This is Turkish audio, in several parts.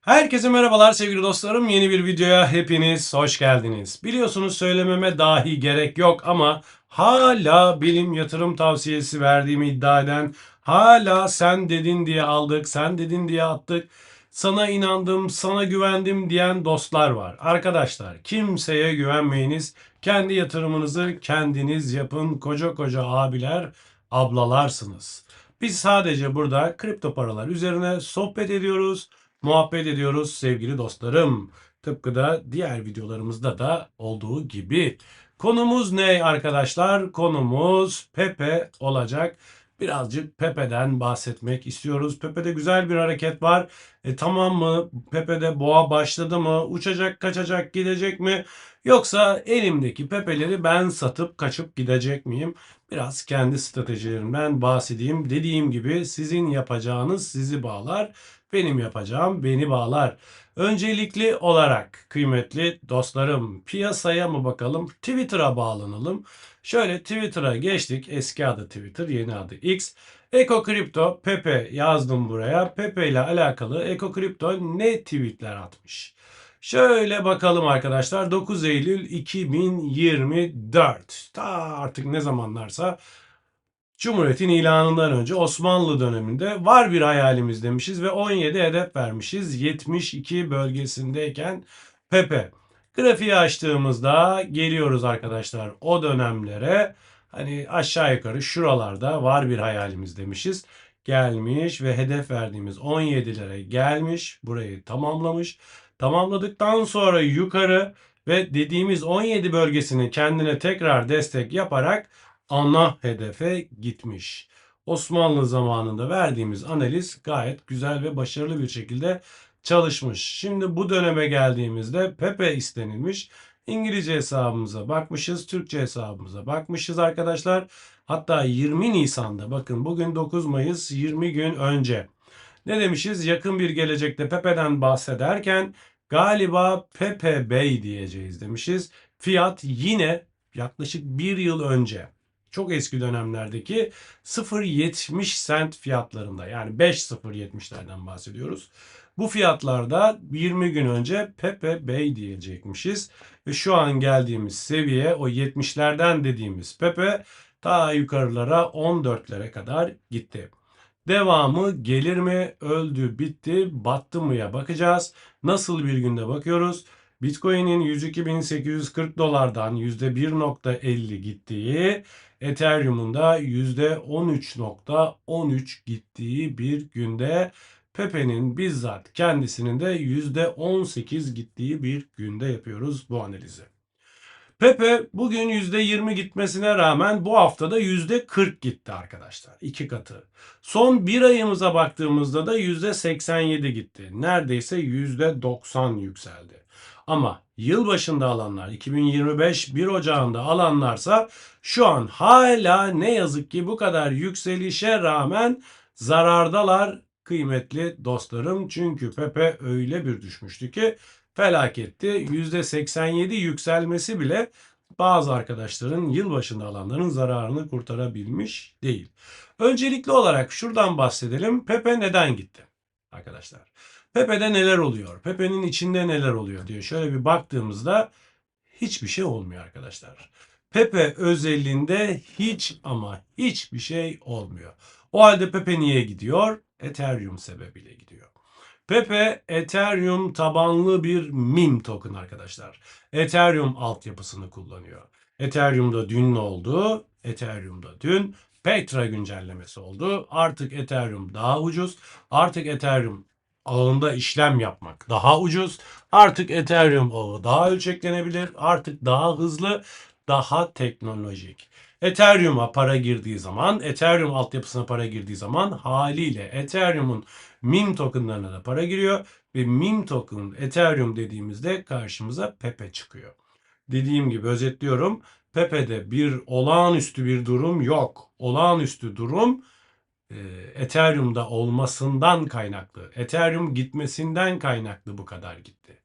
Herkese merhabalar sevgili dostlarım. Yeni bir videoya hepiniz hoş geldiniz. Biliyorsunuz söylememe dahi gerek yok ama hala benim yatırım tavsiyesi verdiğimi iddia eden, hala sen dedin diye aldık, sen dedin diye attık, sana inandım, sana güvendim diyen dostlar var. Arkadaşlar kimseye güvenmeyiniz. Kendi yatırımınızı kendiniz yapın. Koca koca abiler, ablalarsınız. Biz sadece burada kripto paralar üzerine sohbet ediyoruz muhabbet ediyoruz sevgili dostlarım. Tıpkı da diğer videolarımızda da olduğu gibi. Konumuz ne arkadaşlar? Konumuz Pepe olacak. Birazcık Pepe'den bahsetmek istiyoruz. Pepe'de güzel bir hareket var. E tamam mı? Pepe'de boğa başladı mı? Uçacak, kaçacak, gidecek mi? Yoksa elimdeki Pepe'leri ben satıp kaçıp gidecek miyim? Biraz kendi stratejilerimden bahsedeyim. Dediğim gibi sizin yapacağınız sizi bağlar. Benim yapacağım beni bağlar. Öncelikli olarak kıymetli dostlarım piyasaya mı bakalım Twitter'a bağlanalım. Şöyle Twitter'a geçtik. Eski adı Twitter, yeni adı X. Eko Kripto Pepe yazdım buraya. Pepe ile alakalı Eko Kripto ne tweetler atmış? Şöyle bakalım arkadaşlar 9 Eylül 2024. Ta artık ne zamanlarsa Cumhuriyet'in ilanından önce Osmanlı döneminde var bir hayalimiz demişiz ve 17 hedef vermişiz 72 bölgesindeyken Pepe. Grafiği açtığımızda geliyoruz arkadaşlar o dönemlere. Hani aşağı yukarı şuralarda var bir hayalimiz demişiz. Gelmiş ve hedef verdiğimiz 17'lere gelmiş. Burayı tamamlamış. Tamamladıktan sonra yukarı ve dediğimiz 17 bölgesini kendine tekrar destek yaparak ana hedefe gitmiş. Osmanlı zamanında verdiğimiz analiz gayet güzel ve başarılı bir şekilde çalışmış. Şimdi bu döneme geldiğimizde Pepe istenilmiş. İngilizce hesabımıza bakmışız, Türkçe hesabımıza bakmışız arkadaşlar. Hatta 20 Nisan'da bakın bugün 9 Mayıs 20 gün önce. Ne demişiz? Yakın bir gelecekte Pepe'den bahsederken galiba Pepe Bey diyeceğiz demişiz. Fiyat yine yaklaşık bir yıl önce çok eski dönemlerdeki 0.70 sent fiyatlarında yani 5.070'lerden bahsediyoruz. Bu fiyatlarda 20 gün önce Pepe Bey diyecekmişiz. Ve şu an geldiğimiz seviye o 70'lerden dediğimiz Pepe ta yukarılara 14'lere kadar gitti. Devamı gelir mi? Öldü, bitti, battı mıya bakacağız. Nasıl bir günde bakıyoruz? Bitcoin'in 102.840 dolardan %1.50 gittiği, Ethereum'un da %13.13 gittiği bir günde Pepe'nin bizzat kendisinin de %18 gittiği bir günde yapıyoruz bu analizi. Pepe bugün %20 gitmesine rağmen bu haftada %40 gitti arkadaşlar. iki katı. Son bir ayımıza baktığımızda da %87 gitti. Neredeyse %90 yükseldi. Ama yıl başında alanlar 2025 1 Ocağı'nda alanlarsa şu an hala ne yazık ki bu kadar yükselişe rağmen zarardalar kıymetli dostlarım. Çünkü Pepe öyle bir düşmüştü ki felaketti. %87 yükselmesi bile bazı arkadaşların yılbaşında alanların zararını kurtarabilmiş değil. Öncelikli olarak şuradan bahsedelim. Pepe neden gitti? Arkadaşlar. Pepe'de neler oluyor? Pepe'nin içinde neler oluyor diye şöyle bir baktığımızda hiçbir şey olmuyor arkadaşlar. Pepe özelliğinde hiç ama hiçbir şey olmuyor. O halde Pepe niye gidiyor? Ethereum sebebiyle gidiyor. Pepe Ethereum tabanlı bir meme token arkadaşlar. Ethereum altyapısını kullanıyor. Ethereum'da dün ne oldu? Ethereum'da dün Petra güncellemesi oldu. Artık Ethereum daha ucuz. Artık Ethereum ağında işlem yapmak daha ucuz. Artık Ethereum ağı daha ölçeklenebilir. Artık daha hızlı, daha teknolojik. Ethereum'a para girdiği zaman, Ethereum altyapısına para girdiği zaman haliyle Ethereum'un meme tokenlarına da para giriyor ve meme token Ethereum dediğimizde karşımıza Pepe çıkıyor. Dediğim gibi özetliyorum. Pepe'de bir olağanüstü bir durum yok. Olağanüstü durum e, Ethereum'da olmasından kaynaklı. Ethereum gitmesinden kaynaklı bu kadar gitti.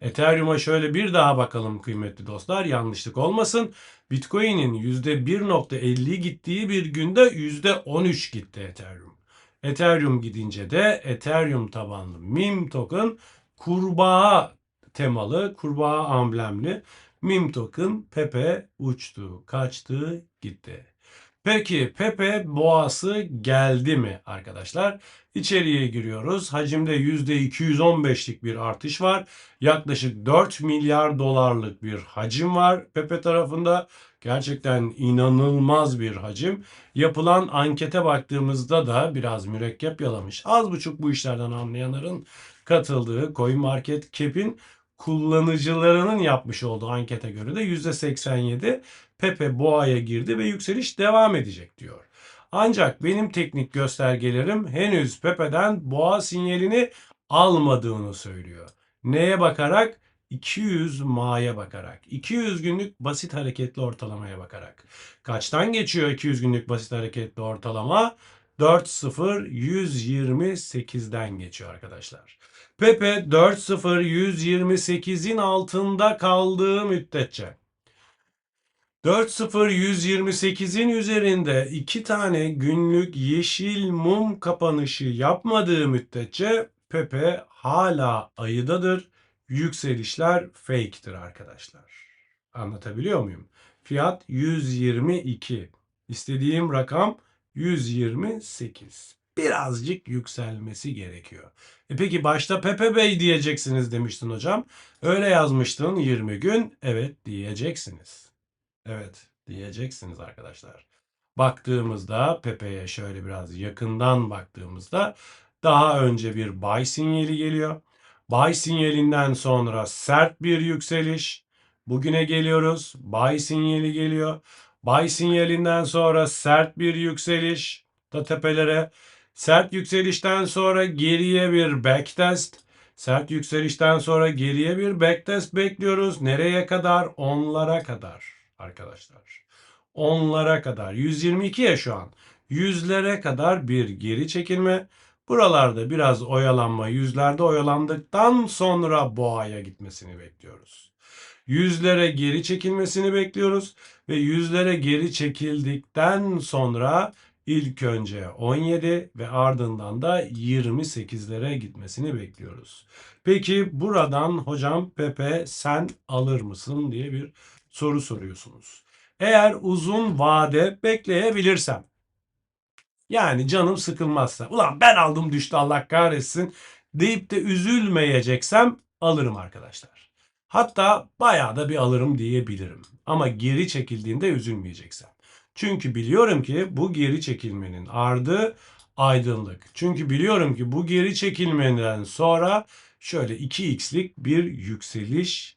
Ethereum'a şöyle bir daha bakalım kıymetli dostlar yanlışlık olmasın. Bitcoin'in %1.50 gittiği bir günde %13 gitti Ethereum. Ethereum gidince de Ethereum tabanlı meme token kurbağa temalı, kurbağa amblemli meme token Pepe uçtu, kaçtı, gitti. Peki Pepe boğası geldi mi arkadaşlar? İçeriye giriyoruz. Hacimde %215'lik bir artış var. Yaklaşık 4 milyar dolarlık bir hacim var Pepe tarafında. Gerçekten inanılmaz bir hacim. Yapılan ankete baktığımızda da biraz mürekkep yalamış. Az buçuk bu işlerden anlayanların katıldığı Market Cap'in kullanıcılarının yapmış olduğu ankete göre de %87 Pepe boğaya girdi ve yükseliş devam edecek diyor. Ancak benim teknik göstergelerim henüz Pepe'den boğa sinyalini almadığını söylüyor. Neye bakarak? 200 ma'ya bakarak. 200 günlük basit hareketli ortalamaya bakarak. Kaçtan geçiyor 200 günlük basit hareketli ortalama? 4.0-128'den geçiyor arkadaşlar. Pepe 4.0-128'in altında kaldığı müddetçe 4.0-128'in üzerinde iki tane günlük yeşil mum kapanışı yapmadığı müddetçe Pepe hala ayıdadır. Yükselişler fake'tir arkadaşlar. Anlatabiliyor muyum? Fiyat 122. İstediğim rakam 128. Birazcık yükselmesi gerekiyor. E peki başta Pepe Bey diyeceksiniz demiştin hocam. Öyle yazmıştın 20 gün. Evet diyeceksiniz. Evet diyeceksiniz arkadaşlar. Baktığımızda Pepe'ye şöyle biraz yakından baktığımızda daha önce bir buy sinyali geliyor. Buy sinyalinden sonra sert bir yükseliş. Bugüne geliyoruz. Buy sinyali geliyor. Buy sinyalinden sonra sert bir yükseliş da tepelere. Sert yükselişten sonra geriye bir backtest. Sert yükselişten sonra geriye bir backtest bekliyoruz. Nereye kadar? Onlara kadar arkadaşlar. Onlara kadar. 122 ya şu an. Yüzlere kadar bir geri çekilme. Buralarda biraz oyalanma, yüzlerde oyalandıktan sonra boğaya gitmesini bekliyoruz. Yüzlere geri çekilmesini bekliyoruz ve yüzlere geri çekildikten sonra ilk önce 17 ve ardından da 28'lere gitmesini bekliyoruz. Peki buradan hocam Pepe sen alır mısın diye bir soru soruyorsunuz. Eğer uzun vade bekleyebilirsem yani canım sıkılmazsa ulan ben aldım düştü Allah kahretsin deyip de üzülmeyeceksem alırım arkadaşlar. Hatta bayağı da bir alırım diyebilirim. Ama geri çekildiğinde üzülmeyeceksem. Çünkü biliyorum ki bu geri çekilmenin ardı aydınlık. Çünkü biliyorum ki bu geri çekilmeden sonra şöyle 2x'lik bir yükseliş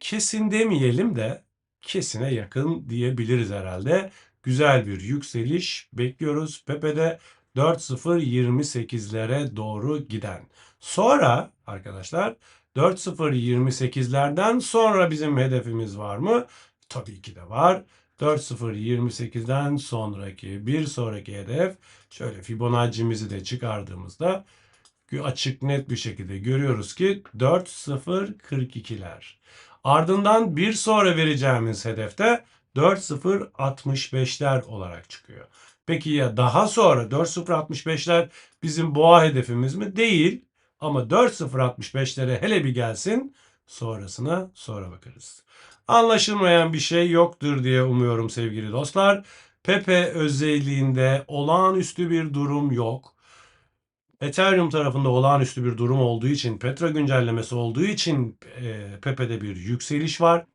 kesin demeyelim de kesine yakın diyebiliriz herhalde. Güzel bir yükseliş bekliyoruz. Pepe'de 4.028'lere doğru giden. Sonra arkadaşlar 4.028'lerden sonra bizim hedefimiz var mı? Tabii ki de var. 4.028'den sonraki bir sonraki hedef şöyle Fibonacci'mizi de çıkardığımızda açık net bir şekilde görüyoruz ki 4.042'ler. Ardından bir sonra vereceğimiz hedefte 4.065'ler olarak çıkıyor. Peki ya daha sonra 4.065'ler bizim boğa hedefimiz mi? Değil. Ama 4.065'lere hele bir gelsin sonrasına sonra bakarız. Anlaşılmayan bir şey yoktur diye umuyorum sevgili dostlar. Pepe özelliğinde olağanüstü bir durum yok. Ethereum tarafında olağanüstü bir durum olduğu için, Petra güncellemesi olduğu için e, Pepe'de bir yükseliş var.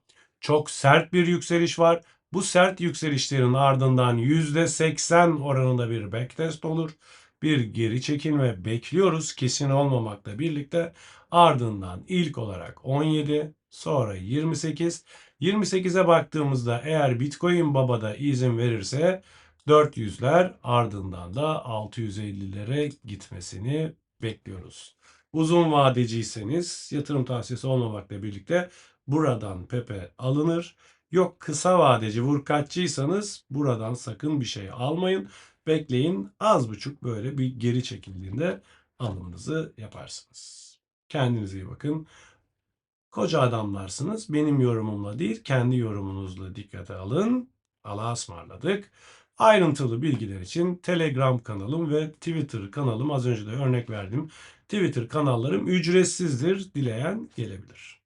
Çok sert bir yükseliş var. Bu sert yükselişlerin ardından %80 oranında bir backtest olur. Bir geri çekilme bekliyoruz kesin olmamakla birlikte. Ardından ilk olarak 17, sonra 28. 28'e baktığımızda eğer Bitcoin Baba'da izin verirse 400'ler ardından da 650'lere gitmesini bekliyoruz. Uzun vadeciyseniz yatırım tavsiyesi olmamakla birlikte buradan Pepe alınır. Yok kısa vadeci vurkaççıysanız buradan sakın bir şey almayın. Bekleyin az buçuk böyle bir geri çekildiğinde alımınızı yaparsınız. Kendinize iyi bakın. Koca adamlarsınız. Benim yorumumla değil kendi yorumunuzla dikkate alın. Allah'a ısmarladık. Ayrıntılı bilgiler için Telegram kanalım ve Twitter kanalım az önce de örnek verdim. Twitter kanallarım ücretsizdir. Dileyen gelebilir.